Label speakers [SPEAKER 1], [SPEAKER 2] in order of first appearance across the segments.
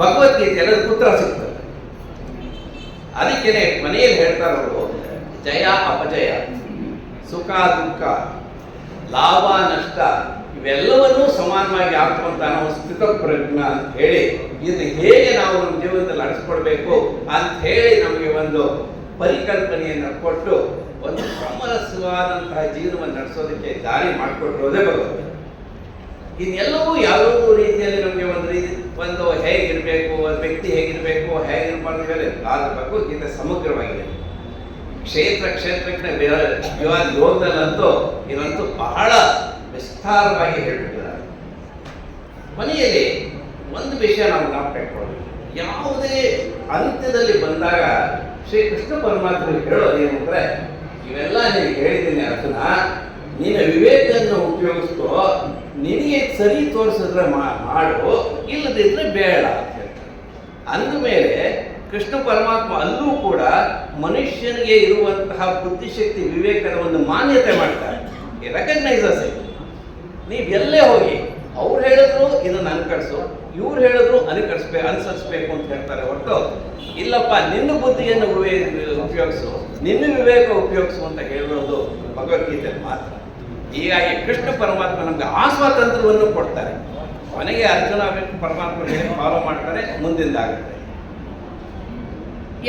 [SPEAKER 1] ಭಗವದ್ಗೀತೆಯಲ್ಲಿ ಉತ್ತರ ಸಿಗ್ತದೆ. ಅದಕ್ಕೇನೆ ಮನೆಯಲ್ಲಿ ಹೇಳ್ತಾರವರು ಜಯ ಅಪಜಯ, ಸುಖ ದುಃಖ, ಲಾಭ ನಷ್ಟ, ಇವೆಲ್ಲವನ್ನೂ ಸಮಾನವಾಗಿ ಆಗ್ತುವಂತ ನಾವು ಸ್ಥಿತಪ್ರಜ್ಞ ಅಂತ ಹೇಳಿ ಇದು ಹೇಗೆ ನಾವು ನಮ್ಮ ಜೀವನದಲ್ಲಿ ನಡೆಸ್ಕೊಡ್ಬೇಕು ಅಂತ ಹೇಳಿ ನಮಗೆ ಒಂದು ಪರಿಕಲ್ಪನೆಯನ್ನು ಕೊಟ್ಟು ಒಂದು ಸಮರಸವಾದಂತಹ ಜೀವನವನ್ನು ನಡೆಸೋದಕ್ಕೆ ದಾರಿ ಮಾಡಿಕೊಟ್ಟಿರೋದೇ ಭಗವಂತ ಇನ್ನೆಲ್ಲವೂ ಯಾವ್ಯಾವ ರೀತಿಯಲ್ಲಿ ನಮಗೆ ಒಂದು ರೀತಿ ಒಂದು ಹೇಗಿರಬೇಕು, ಒಂದು ವ್ಯಕ್ತಿ ಹೇಗಿರಬೇಕು, ಹೇಗಿರಬಾರ್ದು ಹೇಳಿ ಅದ್ರ ಭಗವದ್ಗೀತೆ ಸಮಗ್ರವಾಗಿದೆ. ಕ್ಷೇತ್ರ, ಕ್ಷೇತ್ರಕ್ಕೆ ವಿವಾದ ಯೋಗದಲ್ಲಂತೂ ಇದಂತೂ ಬಹಳ ವಿಸ್ತಾರವಾಗಿ ಹೇಳ್ಬಿಟ್ಟಿದ್ದಾರೆ. ಮನೆಯಲ್ಲಿ ಒಂದು ವಿಷಯ ನಾವು ಜ್ಞಾಪಕ ಯಾವುದೇ ಅಂತ್ಯದಲ್ಲಿ ಬಂದಾಗ ಶ್ರೀಕೃಷ್ಣ ಪರಮಾತ್ಮ ಹೇಳೋದು ಏನು ಅಂದ್ರೆ, ಇವೆಲ್ಲ ನಿನಗೆ ಹೇಳಿದ್ದೀನಿ ಅರ್ಜುನ, ನಿನ್ನ ವಿವೇಕವನ್ನು ಉಪಯೋಗಿಸ್ಕೋ ನಿನಗೆ ಸರಿ ತೋರಿಸಿದ್ರೆ ಮಾಡು, ಇಲ್ಲದಿದ್ರೆ ಬೇಡ ಅಂತ ಹೇಳ್ತಾರೆ. ಅಂದಮೇಲೆ ಕೃಷ್ಣ ಪರಮಾತ್ಮ ಅಲ್ಲೂ ಕೂಡ ಮನುಷ್ಯನಿಗೆ ಇರುವಂತಹ ಬುದ್ಧಿಶಕ್ತಿ ವಿವೇಕದ ಒಂದು ಮಾನ್ಯತೆ ಮಾಡ್ತಾರೆ. ರೆಕಗ್ನೈಸಸ್ ನೀವು ಎಲ್ಲೇ ಹೋಗಿ, ಅವ್ರು ಹೇಳಿದ್ರು ಇದನ್ನು ಅನುಕರಿಸು ಇವ್ರು ಹೇಳಿದ್ರು ಅನುಕರಿಸ್ಬೇಕು ಅನುಸರಿಸ್ಬೇಕು ಅಂತ ಹೇಳ್ತಾರೆ ಹೊರತು, ಇಲ್ಲಪ್ಪ, ನಿನ್ನ ಬುದ್ಧಿಯನ್ನು ಉಪಯೋಗ- ಉಪಯೋಗಿಸು, ನಿನ್ನ ವಿವೇಕ ಉಪಯೋಗಿಸು ಅಂತ ಹೇಳೋದು ಭಗವದ್ಗೀತೆ ಮಾತ್ರ. ಹೀಗಾಗಿ ಕೃಷ್ಣ ಪರಮಾತ್ಮ ನಮ್ಗೆ ಆ ಸ್ವಾತಂತ್ರ್ಯವನ್ನು ಕೊಡ್ತಾರೆ. ಕೊನೆಗೆ ಅರ್ಜುನ ಪರಮಾತ್ಮ ಫಾಲೋ ಮಾಡ್ತಾರೆ ಮುಂದಿಂದಾಗುತ್ತೆ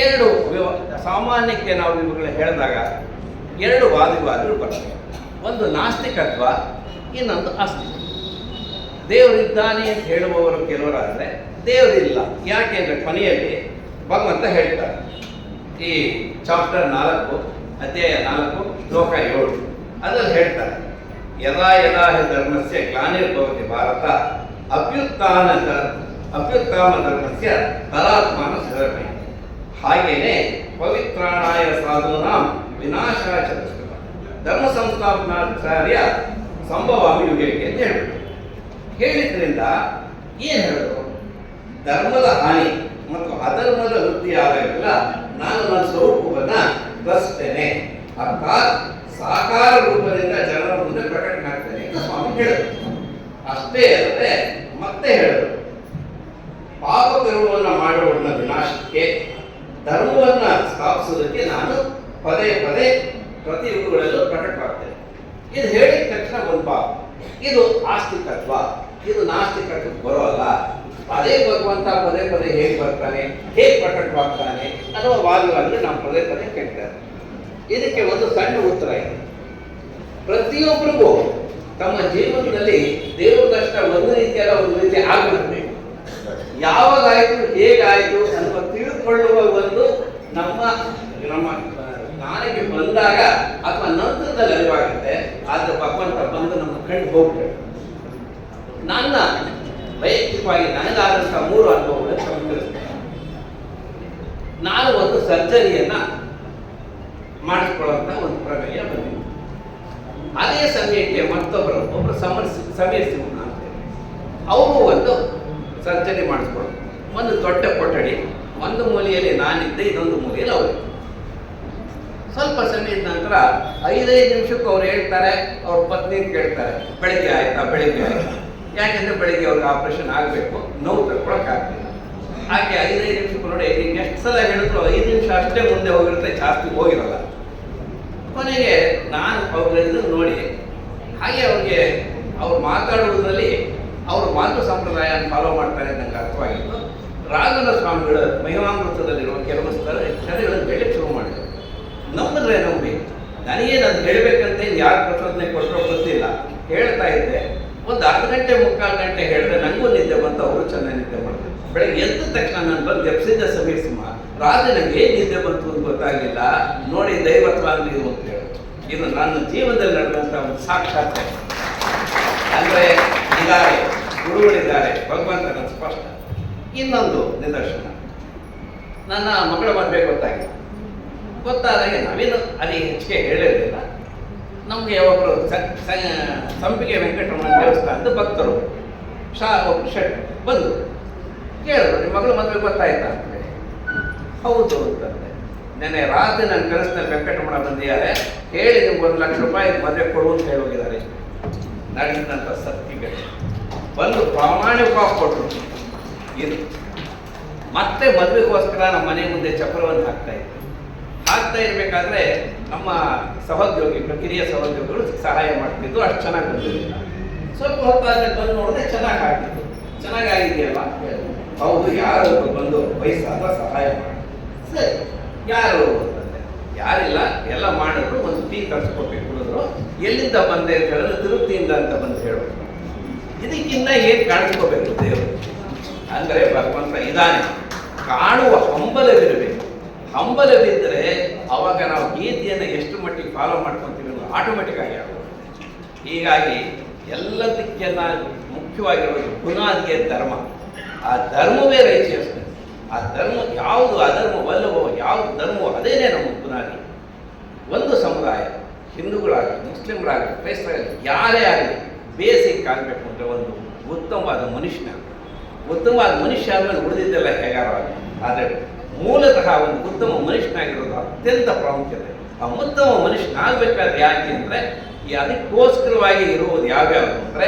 [SPEAKER 1] ಎರಡು ಸಾಮಾನ್ಯಕ್ಕೆ ನಾವು ಇವುಗಳು ಹೇಳಿದಾಗ ಎರಡು ವಾದವಾದರೂ ಬರ್ತವೆ. ಒಂದು ನಾಸ್ತಿಕತ್ವ, ಇನ್ನೊಂದು ಆಸ್ತಿಕ ದೇವರಿದ್ದಾನೆ ಅಂತ ಹೇಳುವವರು ಕೆಲವರಾದರೆ ದೇವರಿಲ್ಲ. ಯಾಕೆ ಅಂದರೆ ಕೊನೆಯಲ್ಲಿ ಭಗವಂತ ಹೇಳ್ತಾರೆ. ಈ ಚಾಪ್ಟರ್ ನಾಲ್ಕು, ಅಧ್ಯಾಯ ನಾಲ್ಕು ಶ್ಲೋಕ ಏಳು. ಅದರಲ್ಲಿ ಹೇಳ್ತಾರೆ. ಯದಾ ಯದಾ ಹಿ ಧರ್ಮಸ್ಯ ಗ್ಲಾನಿರ್ಭವತಿ ಭಾರತ. ಅಭ್ಯುತ್ಥಾನ ಅಭ್ಯುತ್ಥಾನ ಧರ್ಮಸ್ಯ ತರಾತ್ಮಾನ ಸರಮಯ ಹಾಗೇನೆ ಪವಿತ್ರಾಣಾಯ ಸಾಧೂನಾಂ ಚತುಷ್ಕೃತ ಧರ್ಮ ಸಂಸ್ಥಾಪನಾಚಾರ್ಯ ಸಂಭವಾಮಿ ಯುಗಕ್ಕೆ ಅಂತ ಹೇಳ್ಬಿಟ್ಟು ಹೇಳಿದ್ರಿಂದ ಏನು ಹೇಳಿದ್ರು? ಧರ್ಮದ ಹಾನಿ ಮತ್ತು ಅಧರ್ಮದ ವೃತ್ತಿ ಆದಾಗೆಲ್ಲ ನಾನು ನನ್ನ ಸ್ವರೂಪವನ್ನು ಬಸ್ತೇನೆ ಅರ್ಥಾತ್ ಸಾಕಾರ ರೂಪದಿಂದ ಜನರ ಮುಂದೆ ಪ್ರಕಟನಾಗ್ತೇನೆ ಅಂತ ಸ್ವಾಮಿ ಹೇಳಿದರು. ಅಷ್ಟೇ ಅಲ್ಲದೆ ಮತ್ತೆ ಹೇಳಿದರು. ಪಾಪ ಕರ್ಮವನ್ನು ಮಾಡುವವನ್ನ ವಿನಾಶಕ್ಕೆ, ಧರ್ಮವನ್ನು ಸ್ಥಾಪಿಸೋದಕ್ಕೆ ನಾನು ಪದೇ ಪದೇ ಪ್ರತಿ ಯುಗಗಳಲ್ಲೂ ಪ್ರಕಟವಾಗ್ತೇನೆ. ಇದು ಹೇಳಿದ ತಕ್ಷಣ ಒಂದು ಪಾಪ. ಇದು ಆಸ್ತಿಕತ್ವ. ಇದು ನಾಸ್ತಿಕತ್ವ ಬರೋಲ್ಲ. ಅದೇ ಭಗವಂತ ಪದೇ ಪದೇ ಹೇಗೆ ಬರ್ತಾನೆ, ಹೇಗೆ ಪ್ರಕಟವಾಗ್ತಾನೆ ಅಥವಾ ವಾದವಾದ್ರೆ ನಾವು ಪದೇ ಪದೇ ಕೇಳ್ತಾರೆ ಇದಕ್ಕೆ ಒಂದು ಸಣ್ಣ ಉತ್ತರ ಇದೆ. ಪ್ರತಿಯೊಬ್ಬರಿಗೂ ತಮ್ಮ ಜೀವನದಲ್ಲಿ ದೇವರ ದರ್ಶನ ಒಂದು ರೀತಿಯಲ್ಲ ಒಂದು ರೀತಿ ಆಗ್ಬಿಡ್ಬೇಕು ಯಾವಾಗಾಯಿತು ಹೇಗಾಯಿತು ಅನ್ನುವ ತಿಳಿದುಕೊಳ್ಳುವ ಒಂದು ನಮ್ಮ ನಮ್ಮ ಜ್ಞಾನಕ್ಕೆ ಬಂದಾಗ ಅಥವಾ ನಂತರದಲ್ಲಿ ಅರಿವಾಗುತ್ತೆ. ಆದ್ರೆ ಭಗವಂತ ಬಂದು ನಮ್ಮ ಕಂಡು ಹೋಗ್ಬೇಕು ನನ್ನ ವೈಯಕ್ತಿಕವಾಗಿ ನನಗಾದಂತಹ ಮೂರು ಅನುಭವಗಳನ್ನು ನಾನು ಒಂದು ಸರ್ಜರಿಯನ್ನ ಮಾಡಿಸ್ಕೊಳ್ಳುವಂತ ಒಂದು ಪ್ರಮೇಯ ಬಂದಿದೆ. ಅದೇ ಸಮಯಕ್ಕೆ ಮತ್ತೊಬ್ಬರು ಒಬ್ಬರು ಸಮರ್ಸಿ ಸಮೀರ್ ಅಂತ. ಅವರು ಒಂದು ಸರ್ಜರಿ ಮಾಡಿಸ್ಕೊಳ್ಳೋದು. ಒಂದು ದೊಡ್ಡ ಕೊಠಡಿ, ಒಂದು ಮೂಲೆಯಲ್ಲಿ ನಾನಿದ್ದೆ, ಇನ್ನೊಂದು ಮೂಲೆಯಲ್ಲಿ ಅವರು ಸ್ವಲ್ಪ ಸಮಯದ ನಂತರ ಐದೈದು ನಿಮಿಷಕ್ಕೆ ಅವ್ರು ಹೇಳ್ತಾರೆ, ಅವ್ರ ಪತ್ನಿ ಕೇಳ್ತಾರೆ, ಬೆಳಿಗ್ಗೆ ಆಯ್ತಾ ಬೆಳಿಗ್ಗೆ ಆಯ್ತಾ? ಯಾಕೆಂದ್ರೆ ಬೆಳಿಗ್ಗೆ ಅವ್ರಿಗೆ ಆಪರೇಷನ್ ಆಗಬೇಕು, ನೋವು ತಡ್ಕೊಳಕ್ಕಾಗ್ತಿಲ್ಲ. ಹಾಗೆ ಐದೈದು ನಿಮಿಷಕ್ಕೆ ನೋಡಿ, ನೀನು ಎಷ್ಟು ಸಲ ಹೇಳಿದ್ರು ಐದು ನಿಮಿಷ ಅಷ್ಟೇ ಮುಂದೆ ಹೋಗಿರುತ್ತೆ, ಜಾಸ್ತಿ ಹೋಗಿರಲ್ಲ. ಕೊನೆಗೆ ನಾನು ಅವ್ರನ್ನ ನೋಡಿ, ಹಾಗೆ ಅವ್ರಿಗೆ ಅವ್ರು ಮಾತಾಡುವುದರಲ್ಲಿ ಅವರು ಮಾತೃ ಸಂಪ್ರದಾಯ ಫಾಲೋ ಮಾಡ್ತಾರೆ ನನಗೆ ನಂಗೆ ಅರ್ಥವಾಗಿತ್ತು. ರಾಘವ ಸ್ವಾಮಿಗಳ ಮಹಿಮಾಮೃತದಲ್ಲಿರುವ ಕೆಲವು ಸ್ಥಳ ಕ್ಷಣಗಳನ್ನು ಬೆಳೆ ಶುರು ಮಾಡಿದರು. ನಂಬಿದ್ರೆ ನಂಬಿ, ನನಗೇನು ಅದು ಹೇಳಬೇಕಂತ ಯಾರು ಪ್ರಚೋದನೆ ಕೊಟ್ಟರೋ ಗೊತ್ತಿಲ್ಲ. ಹೇಳ್ತಾ ಇದ್ದೆ, ಒಂದು ಅರ್ಧ ಗಂಟೆ, ಮುಕ್ಕಾಲು ಗಂಟೆ ಹೇಳಿದ್ರೆ ನನಗೂ ನಿದ್ದೆ ಬಂತು, ಅವರು ಚೆನ್ನಾಗಿ ನಿದ್ದೆ ಮಾಡ್ತಾರೆ. ಬೆಳಗ್ಗೆ ಎದ್ದ ತಕ್ಷಣ ನಾನು ಬಂದು ಎಪ್ಸಿದ್ದ ಸಮೀರ್ ಸಿಂಹ ರಾತ್ರಿ ನನಗೆ ಏನ್ ನಿದ್ದೆ ಬಂತು ಅಂತ ಗೊತ್ತಾಗಿಲ್ಲ ನೋಡಿ ದೈವತ್ವಾಗ್ಲಿ ಇದು ಅಂತ ಹೇಳಿ ಇದು ನನ್ನ ಜೀವನದಲ್ಲಿ ನಡೆದಂತ ಒಂದು ಸಾಕ್ಷಾತ್ ಅಂದ್ರೆ ಇದ್ದಾರೆ, ಗುರುಗಳಿದ್ದಾರೆ, ಭಗವಂತನ ಸ್ಪಷ್ಟ. ಇನ್ನೊಂದು ನಿದರ್ಶನ. ನನ್ನ ಮಗಳ ಮದುವೆ ಗೊತ್ತಾಗಿಲ್ಲ ಗೊತ್ತಾದಾಗೆ ನಾವೇನು ಅಲ್ಲಿ ಹೆಚ್ಚಿಗೆ ಹೇಳಿರಲಿಲ್ಲ ನಮಗೆ ಒಬ್ಬರು ಸಂಪಿಗೆ ವೆಂಕಟರಮಣ ದೇವಸ್ಥಾನದ ಭಕ್ತರು. ಶಾ ಒಬ್ಬರು ಶೆಟ್ ಬಂದು ಕೇಳಿದ್ರು ನಿಮ್ಮ ಮಗಳು ಮದುವೆ ಗೊತ್ತಾಯ್ತಾ ಹೌದು ಅಂತಂದೆ. ನೆನೆ ರಾತ್ರಿ ನನ್ನ ಕನಸಿನಲ್ಲಿ ಮಾಡ ಬಂದಿದ್ದಾರೆ. ಹೇಳಿ ನಿಮ್ಗೆ ಒಂದು ಲಕ್ಷ ರೂಪಾಯಿ ಮದುವೆ ಕೊಡು ಅಂತ ಹೇಳಿ ಹೋಗಿದ್ದಾರೆ. ನಡೆದಂಥ ಸತ್ಯಗಳು ಬಂದು ಪ್ರಾಮಾಣಿಕವಾಗಿ ಕೊಟ್ಟರು. ಇದು. ಮತ್ತೆ ಮದುವೆಗೋಸ್ಕರ ನಮ್ಮ ಮನೆ ಮುಂದೆ ಚಪ್ರವನ್ನು ಹಾಕ್ತಾ ಇದ್ದರು ಹಾಕ್ತಾ ಇರಬೇಕಾದ್ರೆ ನಮ್ಮ ಸಹೋದ್ಯೋಗಿ ಕಿರಿಯ ಸಹೋದ್ಯೋಗಿಗಳು ಸಹಾಯ ಮಾಡ್ತಿದ್ದು ಅಷ್ಟು ಚೆನ್ನಾಗಿ ಬಂದಿರಲಿಲ್ಲ. ಸ್ವಲ್ಪ ಹೊತ್ತಾದ್ರೆ ಬಂದು ನೋಡಿದ್ರೆ ಚೆನ್ನಾಗಿ ಹಾಕಿತ್ತು ಚೆನ್ನಾಗಿ ಆಗಿದೆಯಲ್ಲ ಅಂತ ಹೇಳಿದ್ರು. ಹೌದು, ಯಾರು ಬಂದು ವಯಸ್ಸಾದ ಸಹಾಯ ಸರಿ, ಯಾರು ಯಾರಿಲ್ಲ, ಎಲ್ಲ ಮಾಡಿದ್ರು, ಒಂದು ಟೀ ತರಿಸ್ಕೊಟ್ಟು ಕುಡಿದ್ರು. ಎಲ್ಲಿಂದ ಬಂದೆ ಅಂತ ಹೇಳಿದ್ರೆ ತಿರುಪ್ತಿಯಿಂದ ಅಂತ ಬಂದು ಹೇಳೋದು ಇದಕ್ಕಿನ್ನ ಏನ್ ಕಾಣಿಸ್ಕೋಬೇಕು ದೇವರು? ಅಂದರೆ ಭಗವಂತ ಇದಾನೆ. ಕಾಣುವ ಹಂಬಲವಿರಬೇಕು. ಹಂಬಲವಿದ್ದರೆ ಅವಾಗ ನಾವು ಗೀತೆಯನ್ನು ಎಷ್ಟು ಮಟ್ಟಿಗೆ ಫಾಲೋ ಮಾಡ್ಕೊತೀವಿ ಅನ್ನೋದು ಆಟೋಮೆಟಿಕ್ ಆಗಿ ಆಗೋದು ಹೀಗಾಗಿ ಎಲ್ಲದಕ್ಕೆಲ್ಲ ಮುಖ್ಯವಾಗಿರೋದು ಬುನಾದಿಯ ಧರ್ಮ. ಆ ಧರ್ಮವೇ ರೈಚಿಯಸ್ನೆಸ್ ಆ ಧರ್ಮ ಯಾವುದು ಅಧರ್ಮವಲ್ಲವೋ ಯಾವುದು ಧರ್ಮವೋ ಅದೇನೇ ನಮ್ಮ ಬುನಾದಿ ಒಂದು ಸಮುದಾಯ, ಹಿಂದೂಗಳಾಗಲಿ, ಮುಸ್ಲಿಮರಾಗಲಿ, ಕ್ರೈಸ್ತರಾಗಲಿ, ಯಾರೇ ಆಗಲಿ ಬೇಸಿಕ್ ಆಗಬೇಕು ಅಂದರೆ ಒಂದು ಉತ್ತಮವಾದ ಮನುಷ್ಯನ ಉತ್ತಮವಾದ ಮನುಷ್ಯ ಆದಮೇಲೆ ಉಳಿದಿದ್ದೆಲ್ಲ ಹೇಗಾರ ಆದರೆ ಮೂಲತಃ ಒಂದು ಉತ್ತಮ ಮನುಷ್ಯನಾಗಿರೋದು ಅತ್ಯಂತ ಪ್ರಾಮುಖ್ಯತೆ. ಆ ಉತ್ತಮ ಮನುಷ್ಯನಾಗಬೇಕಾದ್ರೆ ಯಾಕೆ ಅಂದರೆ, ಈ ಅದಕ್ಕೋಸ್ಕರವಾಗಿ ಇರುವುದು ಯಾವ್ಯಾವುದು ಅಂದರೆ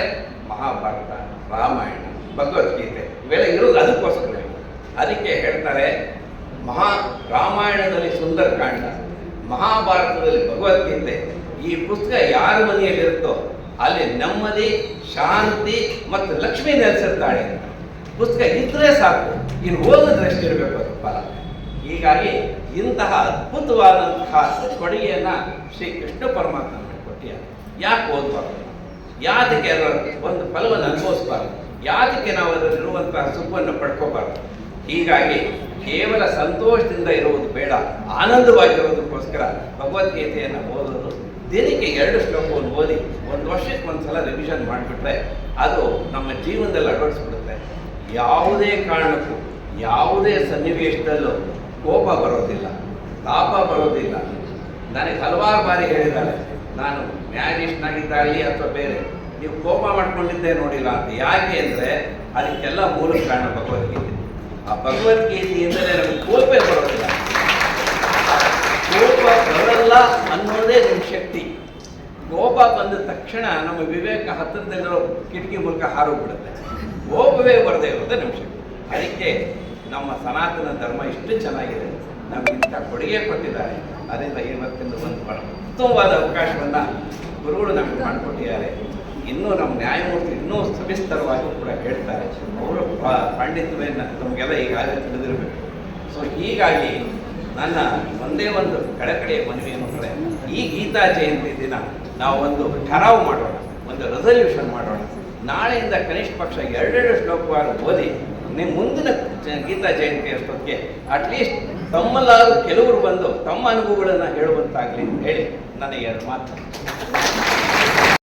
[SPEAKER 1] ಮಹಾಭಾರತ, ರಾಮಾಯಣ, ಭಗವದ್ಗೀತೆ. ಇವೆಲ್ಲ ಇರೋದು ಅದಕ್ಕೋಸ್ಕರ. ಅದಕ್ಕೆ ಹೇಳ್ತಾರೆ, ಮಹಾ ರಾಮಾಯಣದಲ್ಲಿ ಸುಂದರಕಾಂಡ ಮಹಾಭಾರತದಲ್ಲಿ ಭಗವದ್ಗೀತೆ. ಈ ಪುಸ್ತಕ ಯಾರ ಮನೆಯಲ್ಲಿರುತ್ತೋ ಅಲ್ಲಿ ನೆಮ್ಮದಿ ಶಾಂತಿ ಮತ್ತು ಲಕ್ಷ್ಮಿ ನೆಲೆಸಿರ್ತಾಳೆ ಪುಸ್ತಕ ಇದ್ರೆ ಸಾಕು, ಇನ್ನು ಓದಿದ್ರೆ ಎಷ್ಟಿರಬೇಕು ಅದು ಫಲ. ಹೀಗಾಗಿ ಇಂತಹ ಅದ್ಭುತವಾದಂತಹ ಕೊಡುಗೆಯನ್ನು ಶ್ರೀ ಕೃಷ್ಣ ಪರಮಾತ್ಮ ಕೊಟ್ಟಿಯ ಯಾಕೆ ಓದಬಾರ್ದು? ಯಾತಕ್ಕೆ ಅದರ ಒಂದು ಫಲವನ್ನು ಅನುಭವಿಸಬಾರ್ದು? ಯಾತಕ್ಕೆ ನಾವು ಅದರಲ್ಲಿರುವಂತಹ ಸುಖವನ್ನು ಪಡ್ಕೋಬಾರ್ದು? ಹೀಗಾಗಿ ಕೇವಲ ಸಂತೋಷದಿಂದ ಇರುವುದು ಬೇಡ ಆನಂದವಾಗಿರೋದಕ್ಕೋಸ್ಕರ ಭಗವದ್ಗೀತೆಯನ್ನು ಓದೋದು. ದಿನಕ್ಕೆ ಎರಡು ಶ್ಲೋಕವನ್ನು ಓದಿ ಒಂದು ವರ್ಷಕ್ಕೆ ಒಂದು ಸಲ ರಿವಿಷನ್ ಮಾಡಿಬಿಟ್ರೆ ಅದು ನಮ್ಮ ಜೀವನದಲ್ಲಿ ಅಳವಡಿಸ್ಬಿಡುತ್ತೆ. ಯಾವುದೇ ಕಾರಣಕ್ಕೂ, ಯಾವುದೇ ಸನ್ನಿವೇಶದಲ್ಲೂ ಕೋಪ ಬರೋದಿಲ್ಲ, ತಾಪ ಬರೋದಿಲ್ಲ. ನನಗೆ ಹಲವಾರು ಬಾರಿ ಹೇಳಿದ್ದಾರೆ, ನಾನು ನ್ಯಾಯಾಧೀಶನಾಗಿದ್ದಾಗಲಿ ಅಥವಾ ಬೇರೆ ನೀವು ಕೋಪ ಮಾಡ್ಕೊಂಡಿದ್ದೆ ನೋಡಿಲ್ಲ ಅಂತ ಯಾಕೆ ಅಂದರೆ ಅದಕ್ಕೆಲ್ಲ ಮೂಲ ಕಾರಣ ಭಗವದ್ಗೀತೆ. ಆ ಭಗವದ್ಗೀತೆಯಿಂದಲೇ ನಮಗೆ ಕೋಪೆ ಬರೋದಿಲ್ಲ. ಕೋಪ ಬರಲ್ಲ ಅನ್ನೋದೇ ನಿಮ್ಮ ಶಕ್ತಿ. ಕೋಪ ಬಂದ ತಕ್ಷಣ ನಮ್ಮ ವಿವೇಕ ಹತ್ತಿರದಲ್ಲಿರೋ ಕಿಟಕಿ ಮೂಲಕ ಹಾರೋಗ್ಬಿಡುತ್ತೆ ಕೋಪವೇ ಬರದೇ ಇರೋದೇ ನಮ್ಮ ಶಕ್ತಿ. ಅದಕ್ಕೆ ನಮ್ಮ ಸನಾತನ ಧರ್ಮ ಇಷ್ಟು ಚೆನ್ನಾಗಿದೆ. ನಮ್ಗೆ ಇಂಥ ಕೊಡುಗೆ ಕೊಟ್ಟಿದ್ದಾರೆ. ಅದರಿಂದ ಇವತ್ತಿನ ಒಂದು ಉತ್ತಮವಾದ ಅವಕಾಶವನ್ನು ಗುರುಗಳು ನಮಗೆ ಮಾಡಿಕೊಟ್ಟಿದ್ದಾರೆ. ಇನ್ನೂ ನಮ್ಮ ನ್ಯಾಯಮೂರ್ತಿ ಇನ್ನೂ ಸವಿಸ್ತರವಾಗಿ ಕೂಡ ಹೇಳ್ತಾರೆ. ಅವರು ಪಾಂಡಿತ್ಯವನ್ನು ನಮಗೆಲ್ಲ ಈಗಾಗಲೇ ತಿಳಿದಿರಬೇಕು. ಸೊ ಹೀಗಾಗಿ ನನ್ನ ಒಂದೇ ಒಂದು ಕಳಕಳಿಯ ಮನವಿ ಏನು ಅಂದರೆ ಈ ಗೀತಾ ಜಯಂತಿ ದಿನ ನಾವು ಒಂದು ಠರಾವು ಮಾಡೋಣ, ಒಂದು ರೆಸಲ್ಯೂಷನ್ ಮಾಡೋಣ. ನಾಳೆಯಿಂದ ಕನಿಷ್ಠ ಪಕ್ಷ ಎರಡೆರಡು ಶ್ಲೋಕವಾರು ಓದಿ ನಿಮ್ಮ ಮುಂದಿನ ಗೀತಾ ಜಯಂತಿ ಅಷ್ಟೊತ್ತಿಗೆ ಅಟ್ಲೀಸ್ಟ್ ತಮ್ಮಲ್ಲಾದರೂ ಕೆಲವರು ಬಂದು ತಮ್ಮ ಅನುಭವಗಳನ್ನು ಹೇಳುವಂತಾಗಲಿ ಅಂತ ಹೇಳಿ ನನಗೆ ಎರಡು ಮಾತು.